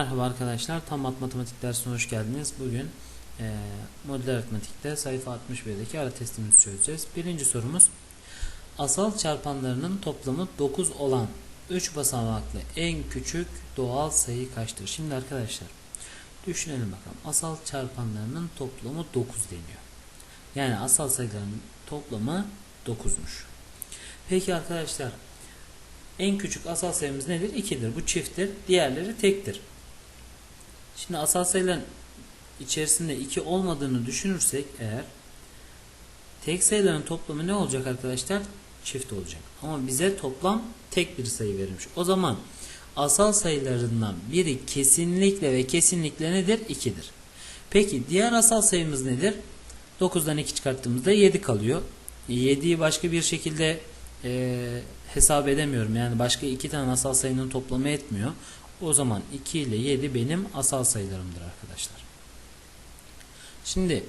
Merhaba arkadaşlar, tam matematik dersine hoş geldiniz. Bugün e, modüler aritmetikte sayfa 61'deki ara testimizi çözeceğiz. Birinci sorumuz, asal çarpanlarının toplamı 9 olan 3 basamaklı en küçük doğal sayı kaçtır? Şimdi arkadaşlar, düşünelim bakalım. Asal çarpanlarının toplamı 9 deniyor. Yani asal sayıların toplamı 9'muş. Peki arkadaşlar, en küçük asal sayımız nedir? 2'dir. Bu çifttir. Diğerleri tektir. Şimdi asal sayıların içerisinde 2 olmadığını düşünürsek eğer tek sayıların toplamı ne olacak arkadaşlar? Çift olacak. Ama bize toplam tek bir sayı verilmiş. O zaman asal sayılarından biri kesinlikle ve kesinlikle nedir? 2'dir. Peki diğer asal sayımız nedir? 9'dan 2 çıkarttığımızda 7 kalıyor. 7'yi başka bir şekilde e, hesap edemiyorum. Yani başka iki tane asal sayının toplamı etmiyor. O zaman 2 ile 7 benim asal sayılarımdır arkadaşlar. Şimdi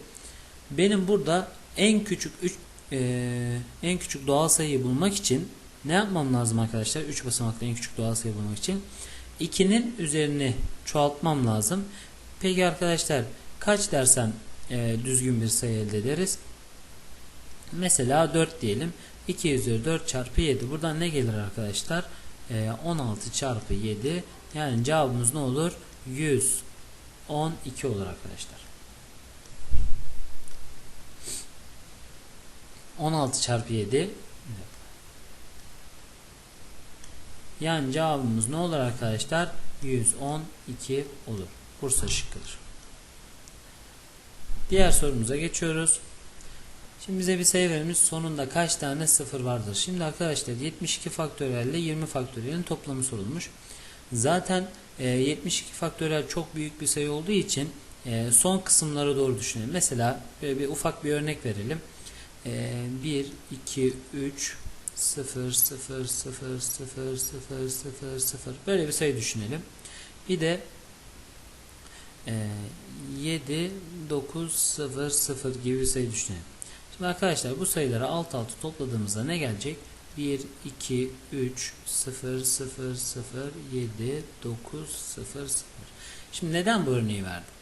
benim burada en küçük 3 e, en küçük doğal sayıyı bulmak için ne yapmam lazım arkadaşlar? 3 basamaklı en küçük doğal sayı bulmak için 2'nin üzerini çoğaltmam lazım. Peki arkadaşlar kaç dersem e, düzgün bir sayı elde ederiz? Mesela 4 diyelim. 2 üzeri 4 çarpı 7. Buradan ne gelir arkadaşlar? E, 16 çarpı 7 yani cevabımız ne olur? 112 olur arkadaşlar. 16 çarpı 7 yani cevabımız ne olur arkadaşlar? 112 olur. Bursa şıkkıdır. Diğer sorumuza geçiyoruz. Şimdi bize bir sayı verilmiş. Sonunda kaç tane sıfır vardır? Şimdi arkadaşlar 72 faktöriyel ile 20 faktöriyelin toplamı sorulmuş. Zaten e, 72 faktöriyel çok büyük bir sayı olduğu için e, son kısımlara doğru düşünelim. Mesela böyle bir ufak bir örnek verelim. E, 1, 2, 3, 0, 0, 0, 0, 0, 0, 0 böyle bir sayı düşünelim. Bir de e, 7, 9, 0, 0 gibi bir sayı düşünelim. Şimdi arkadaşlar bu sayıları alt alta topladığımızda ne gelecek? 1, 2, 3, 0, 0, 0, 7, 9, 0, 0. Şimdi neden bu örneği verdim?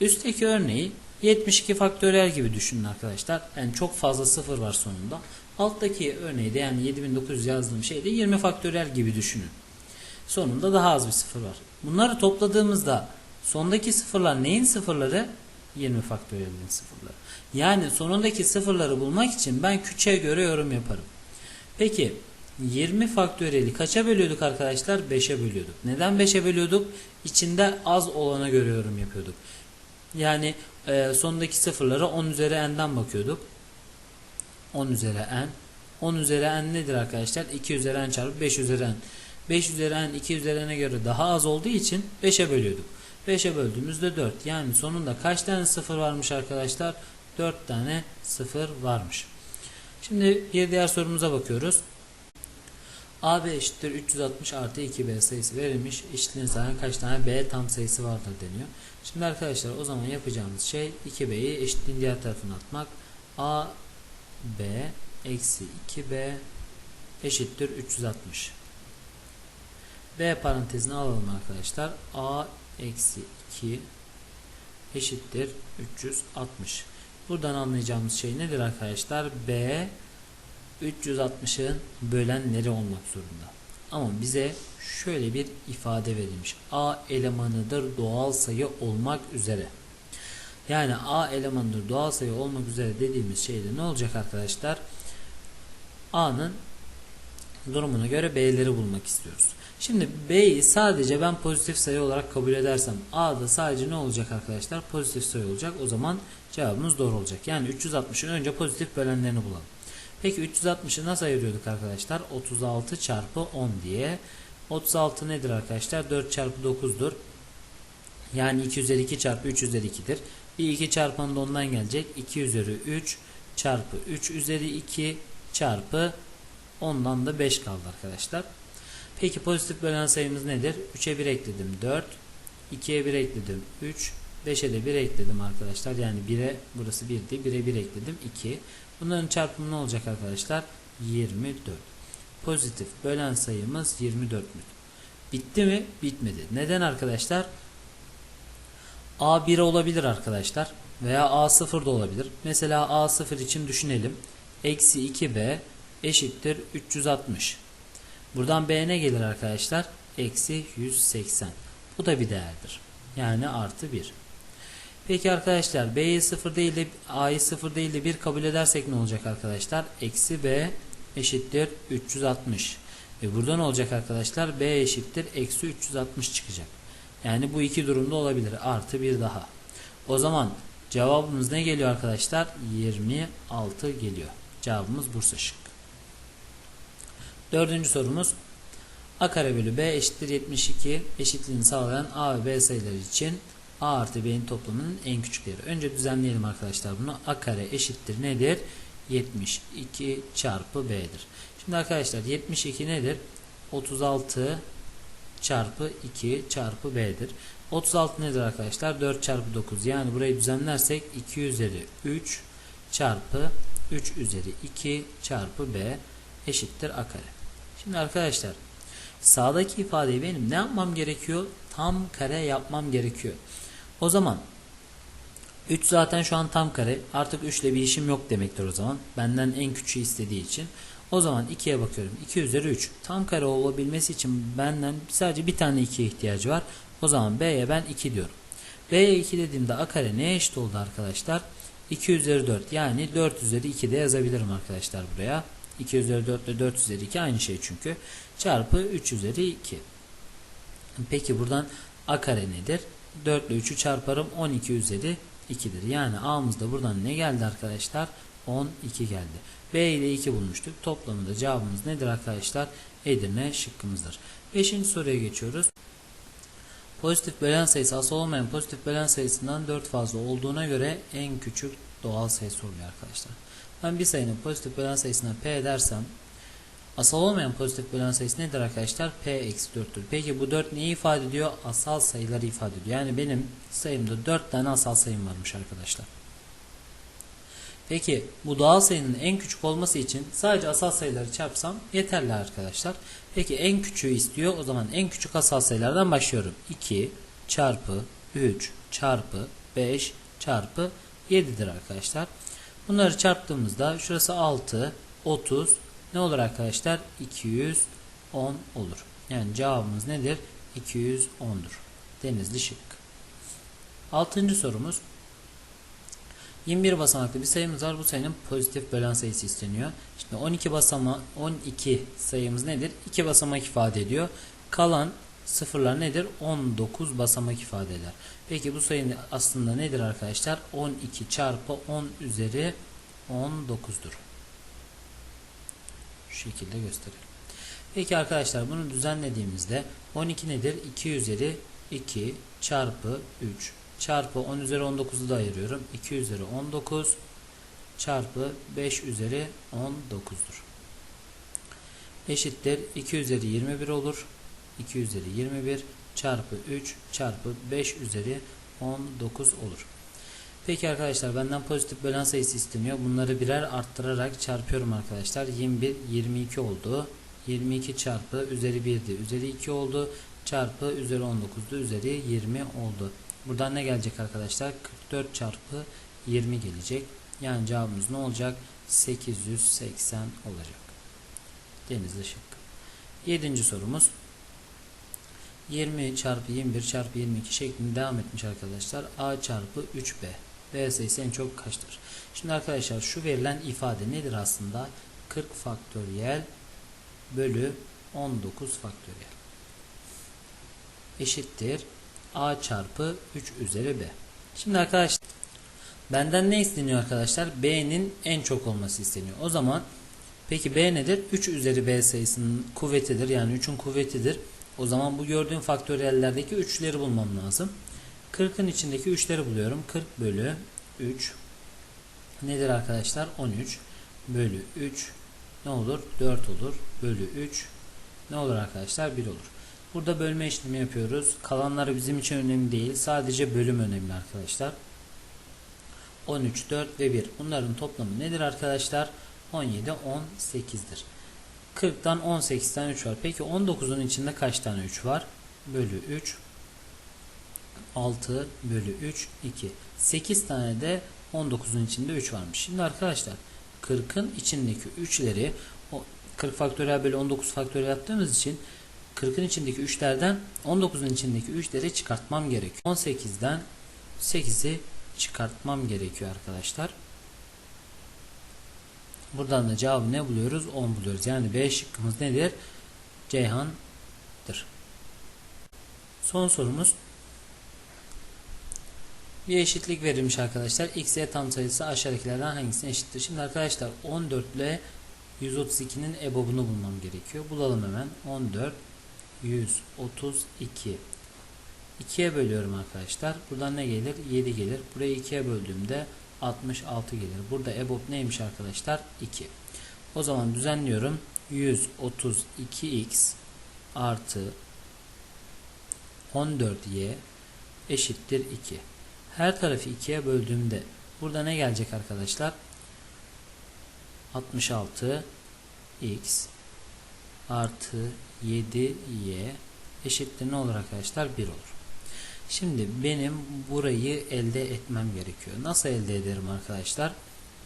Üstteki örneği 72 faktöriyel gibi düşünün arkadaşlar. Yani çok fazla sıfır var sonunda. Alttaki örneği de yani 7900 yazdığım şeyde 20 faktöriyel gibi düşünün. Sonunda daha az bir sıfır var. Bunları topladığımızda sondaki sıfırlar neyin sıfırları? 20 faktöriyelin sıfırları. Yani sonundaki sıfırları bulmak için ben küçüğe göre yorum yaparım. Peki 20 faktöriyeli kaça bölüyorduk arkadaşlar? 5'e bölüyorduk. Neden 5'e bölüyorduk? İçinde az olana göre yorum yapıyorduk. Yani e, sondaki sıfırlara 10 üzeri n'den bakıyorduk. 10 üzeri n. 10 üzeri n nedir arkadaşlar? 2 üzeri n çarpı 5 üzeri n. 5 üzeri n 2 üzeri n'e göre daha az olduğu için 5'e bölüyorduk. 5'e böldüğümüzde 4. Yani sonunda kaç tane sıfır varmış arkadaşlar? 4 tane sıfır varmış. Şimdi bir diğer sorumuza bakıyoruz. AB eşittir 360 artı 2B sayısı verilmiş. Eşitliğin sahip kaç tane B tam sayısı vardır deniyor. Şimdi arkadaşlar o zaman yapacağımız şey 2B'yi eşitliğin diğer tarafına atmak. A B eksi 2B eşittir 360. B parantezini alalım arkadaşlar. A eksi 2 eşittir 360. Buradan anlayacağımız şey nedir arkadaşlar? B 360'ın bölenleri olmak zorunda. Ama bize şöyle bir ifade verilmiş. A elemanıdır doğal sayı olmak üzere. Yani A elemanıdır doğal sayı olmak üzere dediğimiz şeyde ne olacak arkadaşlar? A'nın durumuna göre B'leri bulmak istiyoruz. Şimdi B'yi sadece ben pozitif sayı olarak kabul edersem A'da sadece ne olacak arkadaşlar? Pozitif sayı olacak. O zaman cevabımız doğru olacak. Yani 360'ın önce pozitif bölenlerini bulalım. Peki 360'ı nasıl ayırıyorduk arkadaşlar? 36 çarpı 10 diye. 36 nedir arkadaşlar? 4 çarpı 9'dur. Yani 2 üzeri 2 çarpı 3 üzeri 2'dir. Bir 2 çarpanı da ondan gelecek. 2 üzeri 3 çarpı 3 üzeri 2 çarpı ondan da 5 kaldı arkadaşlar. Peki pozitif bölen sayımız nedir? 3'e 1 ekledim 4. 2'ye 1 ekledim 3. 5'e de 1 ekledim arkadaşlar. Yani 1'e burası 1'di. 1'e 1 ekledim 2. Bunların çarpımı ne olacak arkadaşlar? 24. Pozitif bölen sayımız 24 mü? Bitti mi? Bitmedi. Neden arkadaşlar? A1 olabilir arkadaşlar. Veya A0 da olabilir. Mesela A0 için düşünelim. Eksi 2B eşittir 360. Buradan B ne gelir arkadaşlar? Eksi 180. Bu da bir değerdir. Yani artı 1. Peki arkadaşlar B'yi 0 değil de A'yı 0 değil de 1 kabul edersek ne olacak arkadaşlar? Eksi B eşittir 360. Ve burada ne olacak arkadaşlar? B eşittir eksi 360 çıkacak. Yani bu iki durumda olabilir. Artı bir daha. O zaman cevabımız ne geliyor arkadaşlar? 26 geliyor. Cevabımız Bursa şık. Dördüncü sorumuz. A kare bölü B eşittir 72 eşitliğini sağlayan A ve B sayıları için A artı B'nin toplamının en küçük değeri. Önce düzenleyelim arkadaşlar bunu. A kare eşittir nedir? 72 çarpı B'dir. Şimdi arkadaşlar 72 nedir? 36 çarpı 2 çarpı B'dir. 36 nedir arkadaşlar? 4 çarpı 9. Yani burayı düzenlersek 2 üzeri 3 çarpı 3 üzeri 2 çarpı B eşittir A kare. Şimdi arkadaşlar sağdaki ifadeyi benim ne yapmam gerekiyor? Tam kare yapmam gerekiyor. O zaman 3 zaten şu an tam kare. Artık 3 ile bir işim yok demektir o zaman. Benden en küçüğü istediği için. O zaman 2'ye bakıyorum. 2 üzeri 3. Tam kare olabilmesi için benden sadece bir tane 2'ye ihtiyacı var. O zaman B'ye ben 2 diyorum. B'ye 2 dediğimde A kare neye eşit oldu arkadaşlar? 2 üzeri 4 yani 4 üzeri 2 de yazabilirim arkadaşlar buraya. 2 üzeri 4 ile 4 üzeri 2 aynı şey çünkü. Çarpı 3 üzeri 2. Peki buradan A kare nedir? 4 ile 3'ü çarparım 12 üzeri 2'dir. Yani A'mız da buradan ne geldi arkadaşlar? 12 geldi. B ile 2 bulmuştuk. Toplamında cevabımız nedir arkadaşlar? Edirne şıkkımızdır. 5. soruya geçiyoruz. Pozitif bölen sayısı asal olmayan pozitif bölen sayısından 4 fazla olduğuna göre en küçük doğal sayı soruluyor arkadaşlar. Ben bir sayının pozitif bölen sayısına P dersem asal olmayan pozitif bölen sayısı nedir arkadaşlar? P eksi 4'tür. Peki bu 4 neyi ifade ediyor? Asal sayıları ifade ediyor. Yani benim sayımda 4 tane asal sayım varmış arkadaşlar. Peki bu doğal sayının en küçük olması için sadece asal sayıları çarpsam yeterli arkadaşlar. Peki en küçüğü istiyor. O zaman en küçük asal sayılardan başlıyorum. 2 çarpı 3 çarpı 5 çarpı 7'dir arkadaşlar. Bunları çarptığımızda şurası 6, 30 ne olur arkadaşlar? 210 olur. Yani cevabımız nedir? 210'dur. Denizli şık. Altıncı sorumuz. 21 basamaklı bir sayımız var. Bu sayının pozitif bölen sayısı isteniyor. Şimdi 12 basama 12 sayımız nedir? 2 basamak ifade ediyor. Kalan sıfırlar nedir? 19 basamak ifade eder. Peki bu sayı aslında nedir arkadaşlar? 12 çarpı 10 üzeri 19'dur. Şu şekilde gösterelim. Peki arkadaşlar bunu düzenlediğimizde 12 nedir? 2 üzeri 2 çarpı 3 çarpı 10 üzeri 19'u da ayırıyorum. 2 üzeri 19 çarpı 5 üzeri 19'dur. Eşittir 2 üzeri 21 olur. 2 üzeri 21 çarpı 3 çarpı 5 üzeri 19 olur. Peki arkadaşlar benden pozitif bölen sayısı isteniyor. Bunları birer arttırarak çarpıyorum arkadaşlar. 21 22 oldu. 22 çarpı üzeri 1'di. Üzeri 2 oldu. Çarpı üzeri 19'du. Üzeri 20 oldu. Buradan ne gelecek arkadaşlar? 44 çarpı 20 gelecek. Yani cevabımız ne olacak? 880 olacak. Denizli şık. 7. sorumuz. 20 çarpı 21 çarpı 22 şeklinde devam etmiş arkadaşlar. A çarpı 3B. B sayısı en çok kaçtır? Şimdi arkadaşlar şu verilen ifade nedir aslında? 40 faktöriyel bölü 19 faktöriyel. Eşittir a çarpı 3 üzeri b. Şimdi arkadaşlar benden ne isteniyor arkadaşlar? b'nin en çok olması isteniyor. O zaman peki b nedir? 3 üzeri b sayısının kuvvetidir. Yani 3'ün kuvvetidir. O zaman bu gördüğüm faktöriyellerdeki 3'leri bulmam lazım. 40'ın içindeki 3'leri buluyorum. 40 bölü 3 nedir arkadaşlar? 13 bölü 3 ne olur? 4 olur. Bölü 3 ne olur arkadaşlar? 1 olur. Burada bölme işlemi yapıyoruz. Kalanları bizim için önemli değil. Sadece bölüm önemli arkadaşlar. 13, 4 ve 1. Bunların toplamı nedir arkadaşlar? 17, 18'dir. 40'tan 18'den 3 var. Peki 19'un içinde kaç tane 3 var? Bölü 3. 6 bölü 3 2. 8 tane de 19'un içinde 3 varmış. Şimdi arkadaşlar 40'ın içindeki 3'leri o 40 faktöriyel bölü 19 faktöriyel yaptığımız için 40'ın içindeki 3'lerden 19'un içindeki 3'leri çıkartmam gerekiyor. 18'den 8'i çıkartmam gerekiyor arkadaşlar. Buradan da cevabı ne buluyoruz? 10 buluyoruz. Yani B şıkkımız nedir? Ceyhan'dır. Son sorumuz. Bir eşitlik verilmiş arkadaşlar. X, Y tam sayısı aşağıdakilerden hangisine eşittir? Şimdi arkadaşlar 14 ile 132'nin EBOB'unu bulmam gerekiyor. Bulalım hemen. 14 132 2'ye bölüyorum arkadaşlar. Buradan ne gelir? 7 gelir. Burayı 2'ye böldüğümde 66 gelir. Burada EBOB neymiş arkadaşlar? 2. O zaman düzenliyorum. 132x artı 14y eşittir 2. Her tarafı 2'ye böldüğümde burada ne gelecek arkadaşlar? 66 x artı 7y eşittir ne olur arkadaşlar? 1 olur. Şimdi benim burayı elde etmem gerekiyor. Nasıl elde ederim arkadaşlar?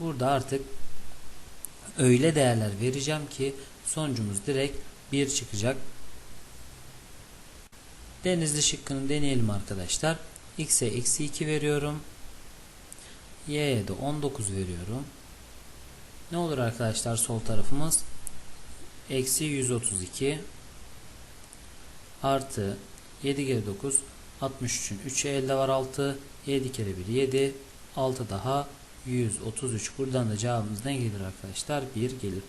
Burada artık öyle değerler vereceğim ki sonucumuz direkt 1 çıkacak. Denizli şıkkını deneyelim arkadaşlar. X'e eksi 2 veriyorum. Y'ye de 19 veriyorum. Ne olur arkadaşlar sol tarafımız? Eksi 132 artı 7 kere 9 63'ün 3'ü elde var 6 7 kere 1 7 6 daha 133 buradan da cevabımız ne gelir arkadaşlar 1 gelir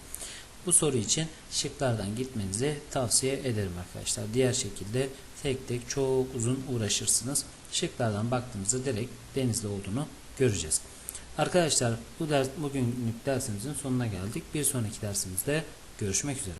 bu soru için şıklardan gitmenizi tavsiye ederim arkadaşlar diğer şekilde tek tek çok uzun uğraşırsınız. Şıklardan baktığımızda direkt denizli olduğunu göreceğiz. Arkadaşlar bu ders bugünlük dersimizin sonuna geldik. Bir sonraki dersimizde görüşmek üzere